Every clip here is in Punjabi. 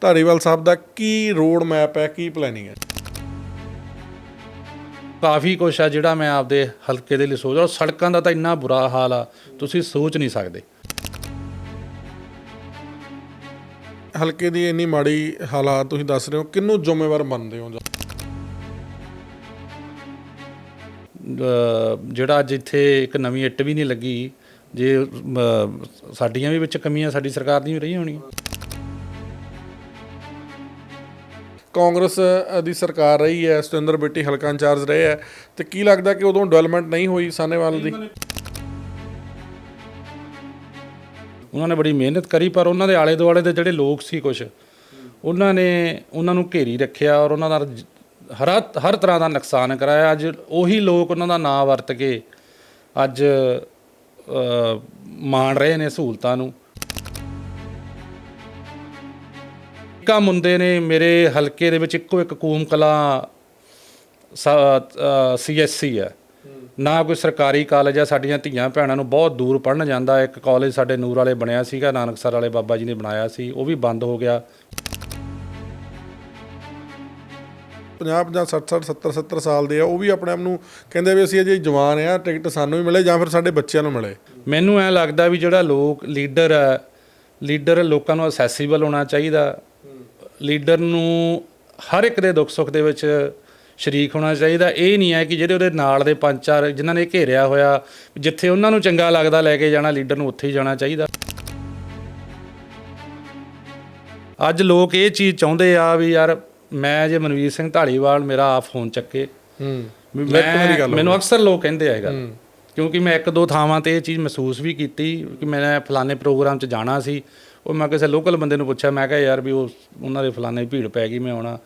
ਧਾਰੀਵਾਲ ਸਾਹਿਬ ਦਾ ਕੀ ਰੋਡ ਮੈਪ ਹੈ ਕੀ ਪਲੈਨਿੰਗ ਹੈ? ਕਾਫੀ ਕੁਛ ਆ ਜਿਹੜਾ ਮੈਂ ਆਪਦੇ ਹਲਕੇ ਦੇ ਲਈ ਸੋਚਦਾ ਔਰ ਸੜਕਾਂ ਦਾ ਤਾਂ ਇੰਨਾ ਬੁਰਾ ਹਾਲ ਆ ਤੁਸੀਂ ਸੋਚ ਨਹੀਂ ਸਕਦੇ। ਹਲਕੇ ਦੀ ਇੰਨੀ ਮਾੜੀ ਹਾਲਾਤ ਤੁਸੀਂ ਦੱਸ ਰਹੇ ਹੋ ਕਿਹਨੂੰ ਜ਼ਿੰਮੇਵਾਰ ਮੰਨਦੇ ਹੋ? ਅਹ ਜਿਹੜਾ ਅੱਜ ਇੱਥੇ ਇੱਕ ਨਵੀਂ ਇੱਟ ਵੀ ਨਹੀਂ ਲੱਗੀ ਜੇ ਅਹ, ਸਾਡੀਆਂ ਵੀ ਵਿੱਚ ਕਮੀਆਂ ਸਾਡੀ ਸਰਕਾਰ ਦੀਆਂ ਵੀ ਰਹੀਆਂ ਹੋਣੀਆਂ। ਕਾਂਗਰਸ ਦੀ ਸਰਕਾਰ ਰਹੀ ਹੈ, ਸਤਿੰਦਰ ਬਿੱਟੀ ਹਲਕਾ ਇੰਚਾਰਜ ਰਹੇ ਹੈ, ਤੇ ਕੀ ਲੱਗਦਾ ਕਿ ਉਦੋਂ ਡਿਵੈਲਪਮੈਂਟ ਨਹੀਂ ਹੋਈ ਸਾਨੇਵਾਲ ਦੀ? ਉਹਨਾਂ ਨੇ ਬੜੀ ਮਿਹਨਤ ਕਰੀ, ਪਰ ਉਹਨਾਂ ਦੇ ਆਲੇ ਦੁਆਲੇ ਦੇ ਜਿਹੜੇ ਲੋਕ ਸੀ ਕੁਝ ਉਹਨਾਂ ਨੇ, ਉਹਨਾਂ ਨੂੰ ਘੇਰੀ ਰੱਖਿਆ ਔਰ ਉਹਨਾਂ ਦਾ ਹਰ ਹਰ ਤਰ੍ਹਾਂ ਦਾ ਨੁਕਸਾਨ ਕਰਾਇਆ। ਅੱਜ ਉਹੀ ਲੋਕ ਉਹਨਾਂ ਦਾ ਨਾਂ ਵਰਤ ਕੇ ਅੱਜ ਮਾਣ ਰਹੇ ਨੇ ਸਹੂਲਤਾਂ ਨੂੰ। ਕਾ ਮੁੰਡੇ ਨੇ ਮੇਰੇ ਹਲਕੇ ਦੇ ਵਿੱਚ ਇੱਕੋ ਇੱਕ ਕੂਮ ਕਲਾ ਸੀਐਸਸੀ ਹੈ। ਨਾ ਕੋਈ ਸਰਕਾਰੀ ਕਾਲਜ ਆ ਸਾਡੀਆਂ ਧੀਆਂ ਭੈਣਾਂ ਨੂੰ ਬਹੁਤ ਦੂਰ ਪੜਨ ਜਾਂਦਾ ਇੱਕ ਕਾਲਜ ਸਾਡੇ ਨੂਰ ਵਾਲੇ ਬਣਿਆ ਸੀਗਾ ਨਾਨਕਸਰ ਵਾਲੇ ਬਾਬਾ ਜੀ ਨੇ ਬਣਾਇਆ ਸੀ ਉਹ ਵੀ ਬੰਦ ਹੋ ਗਿਆ। 50 50 60 60 70 70 ਸਾਲ ਦੇ ਆ ਉਹ ਵੀ ਆਪਣੇ ਆਪ ਨੂੰ ਕਹਿੰਦੇ ਵੀ ਅਸੀਂ ਅਜੇ ਜਵਾਨ ਆ ਟਿਕਟ ਸਾਨੂੰ ਵੀ ਮਿਲੇ ਜਾਂ ਫਿਰ ਸਾਡੇ ਬੱਚਿਆਂ ਨੂੰ ਮਿਲੇ। ਮੈਨੂੰ ਐ ਲੱਗਦਾ ਵੀ ਜਿਹੜਾ ਲੋਕ ਲੀਡਰ ਹੈ ਲੀਡਰ ਲੋਕਾਂ ਨੂੰ ਅਸੈਸੀਬਲ ਹੋਣਾ ਚਾਹੀਦਾ। ਲੀਡਰ ਨੂੰ ਹਰ ਇੱਕ ਦੇ ਦੁੱਖ ਸੁੱਖ ਦੇ ਵਿੱਚ ਸ਼ਰੀਕ ਹੋਣਾ ਚਾਹੀਦਾ। ਇਹ ਨਹੀਂ ਹੈ ਕਿ ਜਿਹੜੇ ਉਹਦੇ ਨਾਲ ਦੇ ਪੰਜ ਚਾਰ ਜਿਨ੍ਹਾਂ ਨੇ ਘੇਰਿਆ ਹੋਇਆ ਜਿੱਥੇ ਉਹਨਾਂ ਨੂੰ ਚੰਗਾ ਲੱਗਦਾ ਲੈ ਕੇ ਜਾਣਾ ਲੀਡਰ ਨੂੰ ਉੱਥੇ ਹੀ ਜਾਣਾ ਚਾਹੀਦਾ। ਅੱਜ ਲੋਕ ਇਹ ਚੀਜ਼ ਚਾਹੁੰਦੇ ਆ ਵੀ ਯਾਰ ਮੈਂ ਜੇ ਮਨਵੀਰ ਸਿੰਘ ਢਾਲੀਵਾਲ ਮੇਰਾ ਆ ਫੋਨ ਚੱਕੇ। ਹੂੰ। ਮੈਨੂੰ ਅਕਸਰ ਲੋਕ ਕਹਿੰਦੇ ਆ ਇਹ ਗੱਲ। ਕਿਉਂਕਿ ਮੈਂ ਇੱਕ ਦੋ ਥਾਵਾਂ ਤੇ ਇਹ ਚੀਜ਼ ਮਹਿਸੂਸ ਵੀ ਕੀਤੀ ਕਿ ਮੈਂ ਫਲਾਣੇ ਪ੍ਰੋਗਰਾਮ 'ਚ ਜਾਣਾ ਸੀ। ਉਹ ਮੈਂ ਕਿਸੇ ਲੋਕਲ ਬੰਦੇ ਨੂੰ ਪੁੱਛਿਆ, ਮੈਂ ਕਿਹਾ, ਯਾਰ ਵੀ ਉਹ ਉਹਨਾਂ ਦੇ ਫਲਾਣੇ ਭੀੜ ਪੈ ਗਈ, ਮੈਂ ਆਉਣਾ।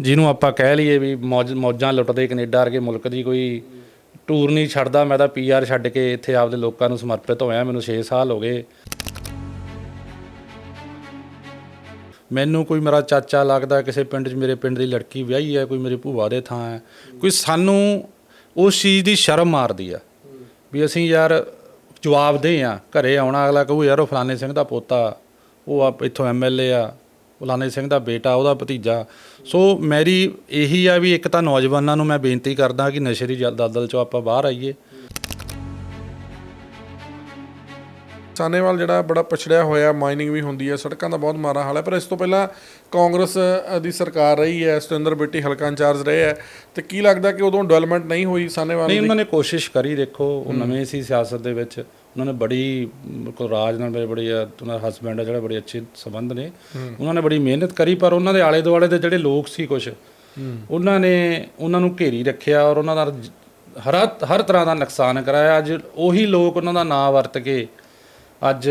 ਜਿਹਨੂੰ ਆਪਾਂ ਕਹਿ ਲਈਏ ਵੀ ਮੌਜ, ਮੌਜਾਂ ਲੁੱਟਦੇ, ਕੈਨੇਡਾ ਵਰਗੇ ਮੁਲਕ ਦੀ ਕੋਈ ਟੂਰ ਨਹੀਂ ਛੱਡਦਾ, ਮੈਂ ਤਾਂ ਪੀਆਰ ਛੱਡ ਕੇ ਇੱਥੇ ਆਪਦੇ ਲੋਕਾਂ ਨੂੰ ਸਮਰਪਿਤ ਹੋਇਆ, ਮੈਨੂੰ 6 ਸਾਲ ਹੋ ਗਏ। ਮੈਨੂੰ ਕੋਈ ਮੇਰਾ ਚਾਚਾ ਲੱਗਦਾ, ਕਿਸੇ ਪਿੰਡ 'ਚ ਮੇਰੇ ਪਿੰਡ ਦੀ ਲੜਕੀ ਵਿਆਹੀ ਹੈ, ਕੋਈ ਮੇਰੀ ਭੂਆ ਦੇ ਥਾਂ ਹੈ, ਕੋਈ ਸਾਨੂੰ ਉਸ ਚੀਜ਼ ਦੀ ਸ਼ਰਮ ਮਾਰਦੀ ਆ। ਵੀ ਅਸੀਂ ਯਾਰ ਜਵਾਬ ਦੇ ਆ, ਘਰੇ ਆਉਣਾ, ਅਗਲਾ ਕਹੂ, ਯਾਰ ਉਹ ਫਲਾਣੇ ਸਿੰਘ ਦਾ ਪੋਤਾ, ਉਹ ਆ ਇੱਥੋਂ ਐਮਐਲਏ ਆ, ਫਲਾਣੇ ਸਿੰਘ ਦਾ ਬੇਟਾ, ਉਹਦਾ ਭਤੀਜਾ। ਸੋ ਮੇਰੀ ਇਹੀ ਆ ਵੀ ਇੱਕ ਤਾਂ ਨੌਜਵਾਨਾਂ ਨੂੰ ਮੈਂ ਬੇਨਤੀ ਕਰਦਾ ਕਿ ਨਸ਼ੇ ਦੀ ਜਲ- ਦਲਦਲ ਚੋਂ ਆਪਾਂ ਬਾਹਰ ਆਈਏ। ਸਾਨੇਵਾਲ ਜਿਹੜਾ ਬੜਾ ਪਛੜਿਆ ਹੋਇਆ ਮਾਈਨਿੰਗ ਵੀ ਹੁੰਦੀ ਹੈ ਸੜਕਾਂ ਦਾ ਬਹੁਤ ਮਾਰਾ ਹਾਲ ਹੈ ਪਰ ਇਸ ਤੋਂ ਪਹਿਲਾਂ ਕਾਂਗਰਸ ਦੀ ਸਰਕਾਰ ਰਹੀ ਹੈ ਸਤਿੰਦਰ ਬਿੱਟੀ ਹਲਕਾ ਇੰਚਾਰਜ ਰਹੇ ਹੈ। ਤੇ ਕੀ ਲੱਗਦਾ ਕਿ ਉਦੋਂ ਡਿਵੈਲਪਮੈਂਟ ਨਹੀਂ ਹੋਈ ਸਾਨੇਵਾਲ ਨਹੀਂ ਉਹਨਾਂ ਨੇ ਕੋਸ਼ਿਸ਼ ਕਰੀ ਦੇਖੋ ਉਹ ਨਵੇਂ ਸੀ ਸਿਆਸਤ ਦੇ ਵਿੱਚ ਉਹਨਾਂ ਨੇ ਬੜੀ ਕੋ ਰਾਜ ਨਾਲ ਮੇਰੇ ਬੜੀ ਉਹਨਾਂ ਦਾ ਹਸਬੰਡ ਹੈ ਜਿਹੜਾ ਬੜੇ ਅੱਛੇ ਸੰਬੰਧ ਨੇ। ਉਹਨਾਂ ਨੇ ਬੜੀ ਮਿਹਨਤ ਕਰੀ ਪਰ ਉਹਨਾਂ ਦੇ ਆਲੇ ਦੁਆਲੇ ਦੇ ਜਿਹੜੇ ਲੋਕ ਸੀ ਕੁਝ ਉਹਨਾਂ ਨੇ ਉਹਨਾਂ ਨੂੰ ਘੇਰੀ ਰੱਖਿਆ ਔਰ ਉਹਨਾਂ ਦਾ ਹਰ ਹਰ ਤਰ੍ਹਾਂ ਦਾ ਨੁਕਸਾਨ ਕਰਾਇਆ। ਅੱਜ ਉਹੀ ਲੋਕ ਉਹਨਾਂ ਦਾ ਨਾਂ ਵਰਤ ਕੇ ਅੱਜ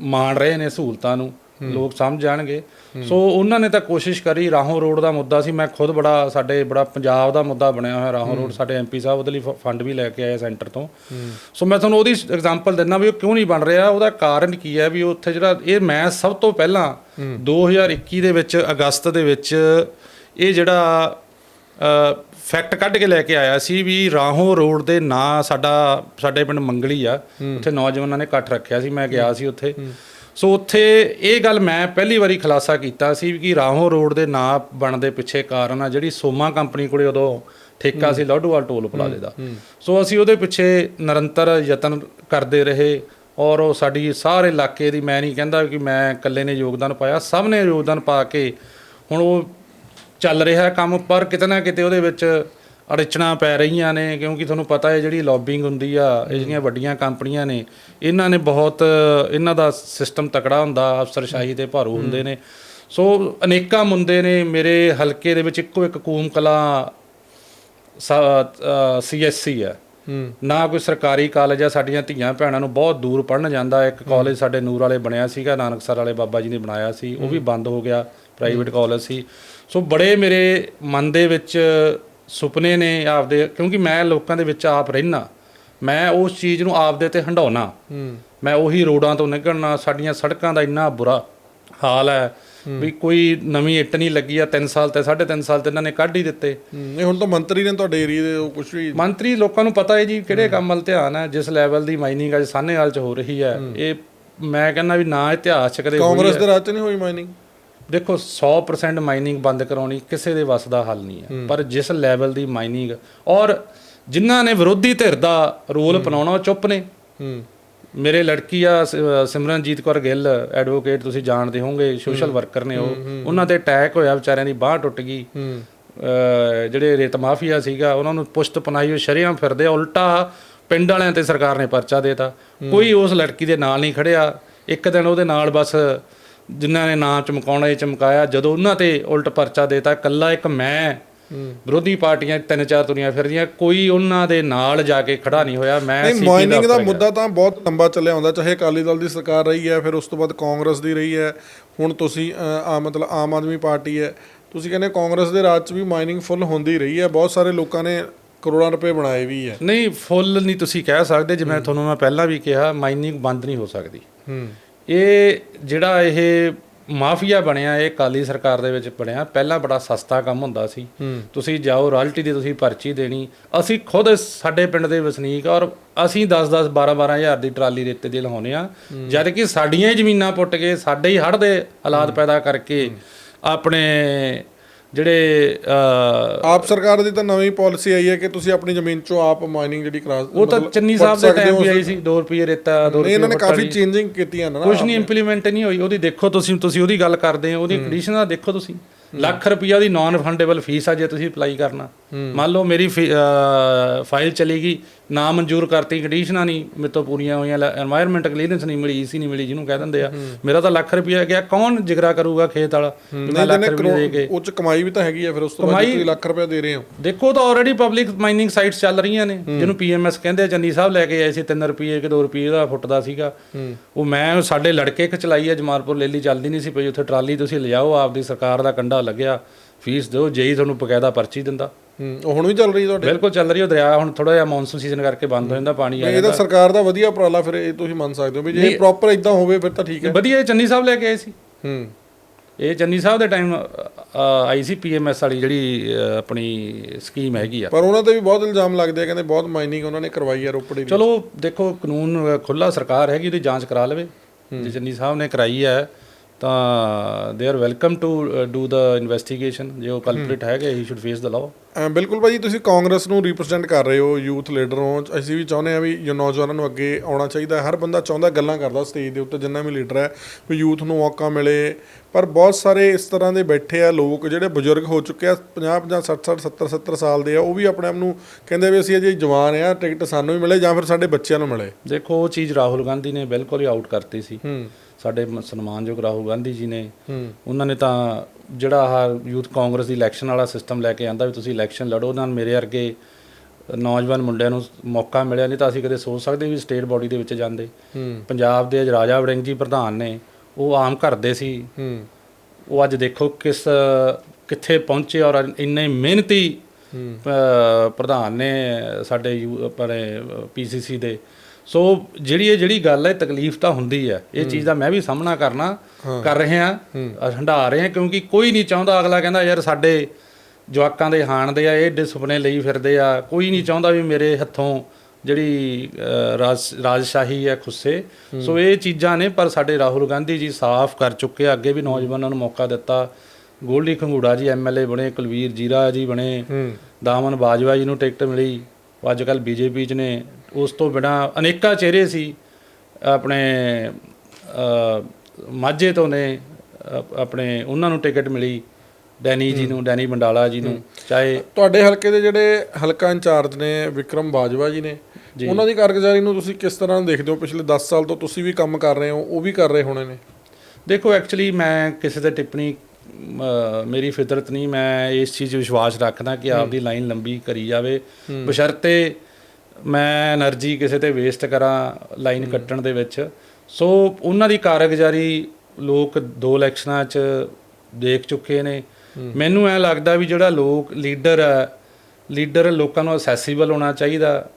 ਮਾਣ ਰਹੇ ਨੇ ਸਹੂਲਤਾਂ ਨੂੰ ਲੋਕ ਸਮਝ ਜਾਣਗੇ। ਸੋ ਉਹਨਾਂ ਨੇ ਤਾਂ ਕੋਸ਼ਿਸ਼ ਕਰੀ ਰਾਹੋਂ ਰੋਡ ਦਾ ਮੁੱਦਾ ਸੀ। ਮੈਂ ਖੁਦ ਬੜਾ ਸਾਡੇ ਬੜਾ ਪੰਜਾਬ ਦਾ ਮੁੱਦਾ ਬਣਿਆ ਹੋਇਆ ਰਾਹੋਂ ਰੋਡ। ਸਾਡੇ ਐਮਪੀ ਸਾਹਿਬ ਉਹਦੇ ਲਈ ਫੰਡ ਵੀ ਲੈ ਕੇ ਆਏ ਸੈਂਟਰ ਤੋਂ। ਸੋ ਮੈਂ ਤੁਹਾਨੂੰ ਉਹਦੀ ਐਗਜ਼ਾਮਪਲ ਦਿੰਦਾ ਵੀ ਉਹ ਕਿਉਂ ਨਹੀਂ ਬਣ ਰਿਹਾ। ਉਹਦਾ ਕਾਰਨ ਕੀ ਹੈ ਵੀ ਉੱਥੇ ਜਿਹੜਾ ਇਹ ਮੈਂ ਸਭ ਤੋਂ ਪਹਿਲਾਂ 2021 ਦੇ ਵਿੱਚ ਅਗਸਤ ਦੇ ਵਿੱਚ ਇਹ ਜਿਹੜਾ ਫੈਕਟ ਕੱਢ ਕੇ ਲੈ ਕੇ ਆਇਆ ਸੀ ਵੀ ਰਾਹੋਂ ਰੋਡ ਦੇ ਨਾਂ ਸਾਡਾ ਸਾਡੇ ਪਿੰਡ ਮੰਗਲੀ ਆ। ਉੱਥੇ ਨੌਜਵਾਨਾਂ ਨੇ ਇਕੱਠ ਰੱਖਿਆ ਸੀ ਮੈਂ ਗਿਆ ਸੀ ਉੱਥੇ। ਸੋ ਉੱਥੇ ਇਹ ਗੱਲ ਮੈਂ ਪਹਿਲੀ ਵਾਰੀ ਖੁਲਾਸਾ ਕੀਤਾ ਸੀ ਕਿ ਰਾਹੋਂ ਰੋਡ ਦੇ ਨਾਂ ਬਣਨ ਦੇ ਪਿੱਛੇ ਕਾਰਨ ਆ ਜਿਹੜੀ ਸੋਮਾ ਕੰਪਨੀ ਕੋਲੇ ਉਦੋਂ ਠੇਕਾ ਸੀ ਲੋਡੋਵਾਲ ਟੋਲ ਪਲਾਜ਼ੇ ਦਾ। ਸੋ ਅਸੀਂ ਉਹਦੇ ਪਿੱਛੇ ਨਿਰੰਤਰ ਯਤਨ ਕਰਦੇ ਰਹੇ ਔਰ ਉਹ ਸਾਡੀ ਸਾਰੇ ਇਲਾਕੇ ਦੀ ਮੈਂ ਨਹੀਂ ਕਹਿੰਦਾ ਕਿ ਮੈਂ ਇਕੱਲੇ ਨੇ ਯੋਗਦਾਨ ਪਾਇਆ ਸਭ ਨੇ ਯੋਗਦਾਨ ਪਾ ਕੇ ਹੁਣ ਉਹ ਚੱਲ ਰਿਹਾ ਕੰਮ ਪਰ ਕਿਤੇ ਨਾ ਕਿਤੇ ਉਹਦੇ ਵਿੱਚ ਅੜਚਣਾ ਪੈ ਰਹੀਆਂ ਨੇ ਕਿਉਂਕਿ ਤੁਹਾਨੂੰ ਪਤਾ ਹੈ ਜਿਹੜੀ ਲੌਬਿੰਗ ਹੁੰਦੀ ਆ ਇਹ ਜਿਹੜੀਆਂ ਵੱਡੀਆਂ ਕੰਪਨੀਆਂ ਨੇ ਇਹਨਾਂ ਨੇ ਬਹੁਤ ਇਹਨਾਂ ਦਾ ਸਿਸਟਮ ਤਕੜਾ ਹੁੰਦਾ ਅਫਸਰਸ਼ਾਹੀ ਦੇ ਭਾਰੂ ਹੁੰਦੇ ਨੇ। ਸੋ ਅਨੇਕਾਂ ਮੁੰਡੇ ਨੇ ਮੇਰੇ ਹਲਕੇ ਦੇ ਵਿੱਚ ਇੱਕੋ ਇੱਕ ਕੂਮ ਕਲਾ ਸੀਐਸਸੀ ਹੈ। ਨਾ ਕੋਈ ਸਰਕਾਰੀ ਕਾਲਜ ਆ ਸਾਡੀਆਂ ਧੀਆਂ ਭੈਣਾਂ ਨੂੰ ਬਹੁਤ ਦੂਰ ਪੜਨ ਜਾਂਦਾ। ਇੱਕ ਕਾਲਜ ਸਾਡੇ ਨੂਰ ਵਾਲੇ ਬਣਿਆ ਸੀਗਾ ਨਾਨਕਸਰ ਵਾਲੇ ਬਾਬਾ ਜੀ ਨੇ ਬਣਾਇਆ ਸੀ ਉਹ ਵੀ ਬੰਦ ਹੋ ਗਿਆ ਪ੍ਰਾਈਵੇਟ ਕਾਲਜ ਸੀ। ਸੋ ਬੜੇ ਮੇਰੇ ਮਨ ਦੇ ਵਿੱਚ ਸੁਪਨੇ ਨੇ ਆਪਦੇ ਕਿਉਂਕਿ ਮੈਂ ਲੋਕਾਂ ਦੇ ਵਿੱਚ ਆਪ ਰਹਿਣਾ ਮੈਂ ਉਸ ਚੀਜ਼ ਨੂੰ ਆਪਦੇ ਤੇ ਹੰਡਾਉਣਾ ਮੈਂ ਉਹੀ ਰੋਡਾਂ ਤੋਂ ਨਿਕਲਣਾ ਸਾਡੀਆਂ ਸੜਕਾਂ ਦਾ ਇੰਨਾ ਬੁਰਾ ਹਾਲ ਹੈ ਵੀ ਕੋਈ ਨਵੀਂ ਇੱਟ ਨਹੀਂ ਲੱਗੀ ਆ 3 ਸਾਲ ਤੇ 3.5 ਸਾਲ ਤੇ ਇਹਨਾਂ ਨੇ ਕੱਢ ਹੀ ਦਿੱਤੇ। ਇਹ ਹੁਣ ਤਾਂ ਮੰਤਰੀ ਨੇ ਤੁਹਾਡੇ ਏਰੀਆ ਦੇ ਉਹ ਕੁਝ ਵੀ ਮੰਤਰੀ ਲੋਕਾਂ ਨੂੰ ਪਤਾ ਹੈ ਜੀ ਕਿਹੜੇ ਕੰਮ ਵੱਲ ਧਿਆਨ ਹੈ ਜਿਸ ਲੈਵਲ ਦੀ ਮਾਈਨਿੰਗ ਅੱਜ ਸਾਹਨੇਵਾਲ ਚ ਹੋ ਰਹੀ ਹੈ। ਇਹ ਮੈਂ ਕਹਿੰਦਾ ਵੀ ਨਾ ਇਤਿਹਾਸ ਚ ਕਦੇ ਕਾਂਗਰਸ ਦੇ ਰਾਜ 'ਚ ਨਹੀਂ ਹੋਈ ਮਾਈਨਿੰਗ ਦੇਖੋ 100% ਮਾਈਨਿੰਗ ਬੰਦ ਕਰਾਉਣੀ ਕਿਸੇ ਦੇ ਵੱਸ ਦਾ ਹੱਲ ਨਹੀਂ ਹੈ। ਪਰ ਜਿਸ ਲੈਵਲ ਦੀ ਮਾਈਨਿੰਗ ਔਰ ਜਿਨ੍ਹਾਂ ਨੇ ਵਿਰੋਧੀ ਧਿਰ ਦਾ ਰੋਲ ਉਹ ਚੁੱਪ ਨੇ। ਮੇਰੇ ਲੜਕੀ ਆ ਸਿਮਰਨਜੀਤ ਕੌਰ ਗਿੱਲ ਐਡਵੋਕੇਟ ਤੁਸੀਂ ਜਾਣਦੇ ਹੋਵੋਗੇ ਸੋਸ਼ਲ ਵਰਕਰ ਨੇ ਉਹ। ਉਹਨਾਂ ਤੇ ਅਟੈਕ ਹੋਇਆ ਵਿਚਾਰਿਆਂ ਦੀ ਬਾਹ ਟੁੱਟ ਗਈ। ਜਿਹੜੇ ਰੇਤ ਮਾਫੀਆ ਸੀਗਾ ਉਹਨਾਂ ਨੂੰ ਪੁਸ਼ਤ ਪਨਾਈ ਉਹ ਸ਼ਰਿਆਂ ਫਿਰਦੇ ਉਲਟਾ ਪਿੰਡ ਵਾਲਿਆਂ ਤੇ ਸਰਕਾਰ ਨੇ ਪਰਚਾ ਦੇਤਾ। ਕੋਈ ਉਸ ਲੜਕੀ ਦੇ ਨਾਲ ਨਹੀਂ ਖੜਿਆ। ਇੱਕ ਦਿਨ ਉਹਦੇ ਨਾਲ ਬਸ ਜਿਨ੍ਹਾਂ ਨੇ ਨਾਂ ਚਮਕਾਉਣਾ ਇਹ ਚਮਕਾਇਆ ਜਦੋਂ ਉਹਨਾਂ ਤੇ ਉਲਟ ਪਰਚਾ ਦੇਤਾ ਕੱਲਾ ਇੱਕ ਮੈਂ ਵਿਰੋਧੀ ਪਾਰਟੀਆਂ ਤਿੰਨ ਚਾਰ ਤੁਰੀਆਂ ਫਿਰਦੀਆਂ ਕੋਈ ਉਹਨਾਂ ਦੇ ਨਾਲ ਜਾ ਕੇ ਖੜਾ ਨਹੀਂ ਹੋਇਆ ਮੈਂ ਨਹੀਂ CP ਮਾਈਨਿੰਗ ਦਾ ਮੁੱਦਾ ਤਾਂ ਬਹੁਤ ਲੰਬਾ ਚੱਲਿਆ ਹੁੰਦਾ ਚਾਹੇ ਅਕਾਲੀ ਦਲ ਦੀ ਸਰਕਾਰ ਰਹੀ ਹੈ ਫਿਰ ਉਸ ਤੋਂ ਬਾਅਦ ਕਾਂਗਰਸ ਦੀ ਰਹੀ ਹੈ ਹੁਣ ਤੁਸੀਂ ਆ ਮਤਲਬ ਆਮ ਆਦਮੀ ਪਾਰਟੀ ਹੈ ਤੁਸੀਂ ਕਹਿੰਦੇ ਕਾਂਗਰਸ ਦੇ ਰਾਜ 'ਚ ਵੀ ਮਾਈਨਿੰਗ ਫੁੱਲ ਹੁੰਦੀ ਰਹੀ ਹੈ ਬਹੁਤ ਸਾਰੇ ਲੋਕਾਂ ਨੇ ਕਰੋੜਾਂ ਰੁਪਏ ਬਣਾਏ ਵੀ ਹੈ। ਨਹੀਂ ਫੁੱਲ ਨਹੀਂ ਤੁਸੀਂ ਕਹਿ ਸਕਦੇ ਜਿਵੇਂ ਤੁਹਾਨੂੰ ਮੈਂ ਪਹਿਲਾਂ ਵੀ ਕਿਹਾ ਮਾਈਨਿੰਗ ਬੰਦ ਨਹੀਂ ਹੋ ਸਕਦੀ। ਹੂੰ। ਇਹ ਜਿਹੜਾ ਇਹ ਮਾਫੀਆ ਬਣਿਆ ਇਹ ਕਾਲੀ ਸਰਕਾਰ ਦੇ ਵਿੱਚ ਬਣਿਆ ਪਹਿਲਾਂ ਬੜਾ ਸਸਤਾ ਕੰਮ ਹੁੰਦਾ ਸੀ। ਤੁਸੀਂ ਜਾਓ ਰਾਇਲਟੀ ਦੀ ਤੁਸੀਂ ਪਰਚੀ ਦੇਣੀ। ਅਸੀਂ ਖੁਦ ਸਾਡੇ ਪਿੰਡ ਦੇ ਵਸਨੀਕ ਔਰ ਅਸੀਂ 10 10 12 12 ਹਜ਼ਾਰ ਦੀ ਟਰਾਲੀ ਰੇਤੇ ਦੀ ਲਹਾਉਂਦੇ ਆ ਜਦ ਕਿ ਸਾਡੀਆਂ ਹੀ ਜ਼ਮੀਨਾਂ ਪੁੱਟ ਕੇ ਸਾਡੇ ਹੀ ਹੜ੍ਹ ਦੇ ਹਾਲਾਤ ਪੈਦਾ ਕਰਕੇ ਆਪਣੇ ਜਿਹੜੇ ਆਪ ਸਰਕਾਰ ਦੀ ਤਾਂ ਨਵੀਂ ਪਾਲਿਸੀ ਆਈ ਹੈ ਕਿ ਤੁਸੀਂ ਆਪਣੀ ਜ਼ਮੀਨ 'ਚੋਂ ਆਪ ਮਾਈਨਿੰਗ ਜਿਹੜੀ ਕਰਾ ਉਹ ਤਾਂ ਚੰਨੀ ਸਾਹਿਬ ਦੇ ਟਾਈਮ ਵੀ ਆਈ ਸੀ 2 ਰੁਪਏ ਰੇਤਾ 2 ਨਹੀਂ ਇਹਨਾਂ ਨੇ ਰੁਪਏ ਕਾਫੀ ਚੇਂਜਿੰਗ ਕੀਤੀਆਂ ਨੇ ਕੁਝ ਨਹੀਂ ਇੰਪਲੀਮੈਂਟ ਨਹੀਂ ਹੋਈ ਉਹਦੀ ਦੇਖੋ ਤੁਸੀਂ ਤੁਸੀਂ ਉਹਦੀ ਗੱਲ ਕਰਦੇ ਹੋ ਉਹਦੀ ਕੰਡੀਸ਼ਨਾਂ ਦੇਖੋ ਤੁਸੀਂ। ਲੱਖ ਰੁਪਈਆ ਦੀ ਨਾਨ ਰਿਫੰਡੇਬਲ ਫੀਸ ਆ ਜੇ ਤੁਸੀਂ ਅਪਲਾਈ ਕਰਨਾ। ਮੰਨ ਲਓ ਮੇਰੀ ਫਾਈਲ ਚਲੀ ਗਈ ਨਾ ਮਨਜ਼ੂਰ ਕਰਤੀ ਕੰਡੀਸ਼ਨਾਂ ਨਹੀਂ ਮੇਤੋਂ ਪੂਰੀਆਂ ਹੋਈਆਂ এনवायरमेंट ਕਲੀਅਰੈਂਸ ਨਹੀਂ ਮਿਲੀ ਈਸੀ ਨਹੀਂ ਮਿਲੀ ਜਿਹਨੂੰ ਕਹਿ ਦਿੰਦੇ ਆ। ਮੇਰਾ ਤਾਂ ਲੱਖ ਰੁਪਇਆ ਗਿਆ ਕੌਣ ਜਿਗਰਾ ਕਰੂਗਾ ਖੇਤ ਵਾਲਾ? ਮੈਂ ਲੱਖ ਰੁਪਏ ਦੇ ਕੇ। ਉੱਚ ਕਮਾਈ ਵੀ ਤਾਂ ਹੈਗੀ ਆ ਫਿਰ ਉਸ ਤੋਂ ਬਾਅਦ ਤੁਸੀਂ ਲੱਖ ਰੁਪਇਆ ਦੇ ਰਹੇ ਹੋ। ਦੇਖੋ ਤਾਂ ਆਲਰੇਡੀ ਪਬਲਿਕ ਮਾਈਨਿੰਗ ਸਾਈਟਸ ਚੱਲ ਰਹੀਆਂ ਨੇ ਜਿਹਨੂੰ ਪੀਐਮਐਸ ਕਹਿੰਦੇ ਆ ਚੰਨੀ ਸਾਹਿਬ ਲੈ ਕੇ ਆਏ ਸੀ 3 ਰੁਪਏ ਕਿ 2 ਰੁਪਏ ਦਾ ਫੁੱਟ ਦਾ ਸੀਗਾ ਉਹ ਮੈਂ ਸਾਡੇ ਲੜਕੇ ਇੱਕ ਚਲਾਈ ਆ ਜਮਾਲਪੁਰ ਲੇਲੀ ਚੱਲਦੀ ਨਹੀਂ ਸੀ ਪਈ ਉੱਥੇ ਟਰਾਲੀ ਤੁਸੀਂ ਲਿਜਾਓ ਆਪਦੀ ਸਰਕਾਰ ਦਾ ਕੰਡਾ ਲੱਗਿਆ ਫੀਸ ਦਿਓ ਜੇਈ ਤੁਹਾਨੂੰ ਬਕਾਇਦਾ ਪਰਚੀ ਦਿੰਦਾ। ਉਹ ਹੁਣ ਵੀ ਚੱਲ ਰਹੀ ਤੁਹਾਡੇ? ਬਿਲਕੁਲ ਚੱਲ ਰਹੀ ਉਹ ਦਰਿਆ ਹੁਣ ਥੋੜਾ ਜਿਹਾ ਮੌਨਸੂਨ ਸੀਜ਼ਨ ਕਰਕੇ ਬੰਦ ਹੋ ਜਾਂਦਾ ਪਾਣੀ ਆ ਇਹ ਤਾਂ ਸਰਕਾਰ ਦਾ ਵਧੀਆ ਉਪਰਾਲਾ ਫਿਰ ਇਹ ਤੁਸੀਂ ਮੰਨ ਸਕਦੇ ਹੋ ਵੀ ਜੇ ਪ੍ਰੋਪਰ ਇਦਾਂ ਹੋਵੇ ਫਿਰ ਤਾਂ ਠੀਕ ਹੈ। ਵਧੀਆ ਇਹ ਚੰਨੀ ਸਾਹਿਬ ਲੈ ਕੇ ਆਏ ਸੀ। ਹੂੰ। ਇਹ ਚੰਨੀ ਸਾਹਿਬ ਦੇ ਟਾਈਮ ਆਈ ਸੀ ਪੀਐਮਐਸ ਵਾਲੀ ਜਿਹੜੀ ਆਪਣੀ ਸਕੀਮ ਹੈਗੀ ਆ। ਪਰ ਉਹਨਾਂ ਤੇ ਵੀ ਬਹੁਤ ਇਲਜ਼ਾਮ ਲੱਗਦੇ ਆ ਕਹਿੰਦੇ ਬਹੁਤ ਮਾਈਨਿੰਗ ਉਹਨਾਂ ਨੇ ਕਰਵਾਈ ਹੈ ਰੋਪੜ ਏਰੀਏ ਚਲੋ ਦੇਖੋ ਕਾਨੂੰਨ ਖੁੱਲਾ ਸਰਕਾਰ ਹੈਗੀ ਉਹਦੀ ਜਾਂਚ ਕਰਾ ਲਵੇ। ਜੇ ਚੰਨੀ ਸਾਹਿਬ ਨੇ ਕਰਾਈ ਹੈ ਤਾਂ they are welcome to do the investigation ਜੇ ਉਹ ਕਲਪ੍ਰਿਟ ਹੈਗੇ he should face the law ਬਿਲਕੁਲ ਭਾਜੀ ਤੁਸੀਂ ਕਾਂਗਰਸ ਨੂੰ ਰਿਪਰੈਜ਼ੈਂਟ ਕਰ ਰਹੇ ਹੋ ਯੂਥ ਲੀਡਰ ਹੋ। ਅਸੀਂ ਵੀ ਚਾਹੁੰਦੇ ਆ ਵੀ ਜੋ ਨੌਜਵਾਨਾਂ ਨੂੰ ਅੱਗੇ ਆਉਣਾ ਚਾਹੀਦਾ ਹਰ ਬੰਦਾ ਚਾਹੁੰਦਾ ਗੱਲਾਂ ਕਰਦਾ ਸਟੇਜ ਦੇ ਉੱਤੇ ਜਿੰਨਾ ਵੀ ਲੀਡਰ ਹੈ ਵੀ ਯੂਥ ਨੂੰ ਮੌਕਾ ਮਿਲੇ। ਪਰ ਬਹੁਤ ਸਾਰੇ ਇਸ ਤਰ੍ਹਾਂ ਦੇ ਬੈਠੇ ਆ ਲੋਕ ਜਿਹੜੇ ਬਜ਼ੁਰਗ ਹੋ ਚੁੱਕੇ ਆ 50 50 60 60 70 70 ਸਾਲ ਦੇ ਆ ਉਹ ਵੀ ਆਪਣੇ ਆਪ ਨੂੰ ਕਹਿੰਦੇ ਵੀ ਅਸੀਂ ਅਜੇ ਜਵਾਨ ਆ ਟਿਕਟ ਸਾਨੂੰ ਵੀ ਮਿਲੇ ਜਾਂ ਫਿਰ ਸਾਡੇ ਬੱਚਿਆਂ ਨੂੰ ਮਿਲੇ। ਦੇਖੋ ਉਹ ਚੀਜ਼ ਰਾਹੁਲ ਗਾਂਧੀ ਨੇ ਬਿਲਕੁਲ ਹੀ ਆਊਟ ਕਰਤੀ ਸੀ। ਹੂੰ। ਸਾਡੇ ਸਨਮਾਨਯੋਗ ਰਾਹੁਲ ਗਾਂਧੀ ਜੀ ਨੇ। ਉਹਨਾਂ ਨੇ ਤਾਂ ਜਿਹੜਾ ਆਹ ਯੂਥ ਕਾਂਗਰਸ ਦੀ ਇਲੈਕਸ਼ਨ ਵਾਲਾ ਸਿਸਟਮ ਲੈ ਕੇ ਆਂਦਾ ਵੀ ਤੁਸੀਂ ਇਲੈਕਸ਼ਨ ਲੜੋ ਨਾਲ ਮੇਰੇ ਵਰਗੇ ਨੌਜਵਾਨ ਮੁੰਡਿਆਂ ਨੂੰ ਮੌਕਾ ਮਿਲਿਆ ਨਹੀਂ ਤਾਂ ਅਸੀਂ ਕਦੇ ਸੋਚ ਸਕਦੇ ਵੀ ਸਟੇਟ ਬਾਡੀ ਦੇ ਵਿੱਚ ਜਾਂਦੇ। ਪੰਜਾਬ ਦੇ ਅੱਜ ਰਾਜਾ ਵੜਿੰਗ ਜੀ ਪ੍ਰਧਾਨ ਨੇ ਉਹ ਆਮ ਘਰ ਦੇ ਸੀ। ਉਹ ਅੱਜ ਦੇਖੋ ਕਿਸ ਕਿੱਥੇ ਪਹੁੰਚੇ ਔਰ ਇੰਨੇ ਮਿਹਨਤੀ ਪ੍ਰਧਾਨ ਨੇ ਸਾਡੇ ਆਪਣੇ ਪੀਸੀਸੀ ਦੇ ਸੋ ਜਿਹੜੀ ਇਹ ਜਿਹੜੀ ਗੱਲ ਹੈ ਤਕਲੀਫ ਤਾਂ ਹੁੰਦੀ ਹੈ। ਇਹ ਚੀਜ਼ ਦਾ ਮੈਂ ਵੀ ਸਾਹਮਣਾ ਕਰਨਾ ਕਰ ਰਹੇ ਹਾਂ ਹੰਡਾ ਰਹੇ ਹਾਂ ਕਿਉਂਕਿ ਕੋਈ ਨਹੀਂ ਚਾਹੁੰਦਾ ਅਗਲਾ ਕਹਿੰਦਾ ਯਾਰ ਸਾਡੇ ਜਵਾਕਾਂ ਦੇ ਹਾਣ ਦੇ ਆ ਇਹ ਸੁਪਨੇ ਲਈ ਫਿਰਦੇ ਆ। ਕੋਈ ਨਹੀਂ ਚਾਹੁੰਦਾ ਵੀ ਮੇਰੇ ਹੱਥੋਂ ਜਿਹੜੀ ਰਾਜ ਰਾਜਸ਼ਾਹੀ ਹੈ ਖੁੱਸੇ। ਸੋ ਇਹ ਚੀਜ਼ਾਂ ਨੇ ਪਰ ਸਾਡੇ ਰਾਹੁਲ ਗਾਂਧੀ ਜੀ ਸਾਫ਼ ਕਰ ਚੁੱਕੇ ਆ। ਅੱਗੇ ਵੀ ਨੌਜਵਾਨਾਂ ਨੂੰ ਮੌਕਾ ਦਿੱਤਾ। ਗੋਲਡੀ ਖੰਗੂੜਾ ਜੀ ਐਮਐਲਏ ਬਣੇ ਕੁਲਵੀਰ ਜੀਰਾ ਜੀ ਬਣੇ। ਦਾਮਨ ਬਾਜਵਾ ਜੀ ਨੂੰ ਟਿਕਟ ਮਿਲੀ। ਉਹ ਅੱਜ ਕੱਲ ਬੀਜੇਪੀ ਚ ਨੇ। ਉਸ ਤੋਂ ਬਿਨਾ ਅਨੇਕਾਂ ਚਿਹਰੇ ਸੀ ਆਪਣੇ ਮਾਝੇ ਤੋਂ ਨੇ ਆਪਣੇ ਉਹਨਾਂ ਨੂੰ ਟਿਕਟ ਮਿਲੀ ਡੈਨੀ ਜੀ ਨੂੰ ਡੈਨੀ ਬੰਡਾਲਾ ਜੀ ਨੂੰ ਚਾਹੇ ਤੁਹਾਡੇ ਹਲਕੇ ਦੇ ਜਿਹੜੇ ਹਲਕਾ ਇੰਚਾਰਜ ਨੇ ਵਿਕਰਮ ਬਾਜਵਾ ਜੀ ਨੇ ਉਹਨਾਂ ਦੀ ਕਾਰਗੁਜ਼ਾਰੀ ਨੂੰ ਤੁਸੀਂ ਕਿਸ ਤਰ੍ਹਾਂ ਦੇਖਦੇ ਹੋ? ਪਿਛਲੇ 10 ਸਾਲ ਤੋਂ ਤੁਸੀਂ ਵੀ ਕੰਮ ਕਰ ਰਹੇ ਹੋ ਉਹ ਵੀ ਕਰ ਰਹੇ ਹੋਣੇ ਨੇ। ਦੇਖੋ ਐਕਚੁਅਲੀ ਮੈਂ ਕਿਸੇ ਤੇ ਟਿੱਪਣੀ ਮੇਰੀ ਫਿਤਰਤ ਨਹੀਂ ਮੈਂ ਇਸ ਚੀਜ਼ 'ਚ ਵਿਸ਼ਵਾਸ ਰੱਖਦਾ ਕਿ ਆਪਦੀ ਲਾਈਨ ਲੰਬੀ ਕਰੀ ਜਾਵੇ। ਬਸ਼ਰਤੇ ਮੈਂ એનર્ਜੀ ਕਿਸੇ ਤੇ ਵੇਸਟ ਕਰਾਂ ਲਾਈਨ ਕੱਟਣ ਦੇ ਵਿੱਚ। ਸੋ ਉਹਨਾਂ ਦੀ ਕਾਰਗੁਜ਼ਾਰੀ ਲੋਕ ਦੋ ਇਲੈਕਸ਼ਨਾਂ 'ਚ ਦੇਖ ਚੁੱਕੇ ਨੇ। ਮੈਨੂੰ ਐ ਲੱਗਦਾ ਵੀ ਜਿਹੜਾ ਲੋਕ ਲੀਡਰ ਹੈ ਲੀਡਰ ਲੋਕਾਂ ਨੂੰ ਅਸੈਸੀਬਲ ਹੋਣਾ ਚਾਹੀਦਾ।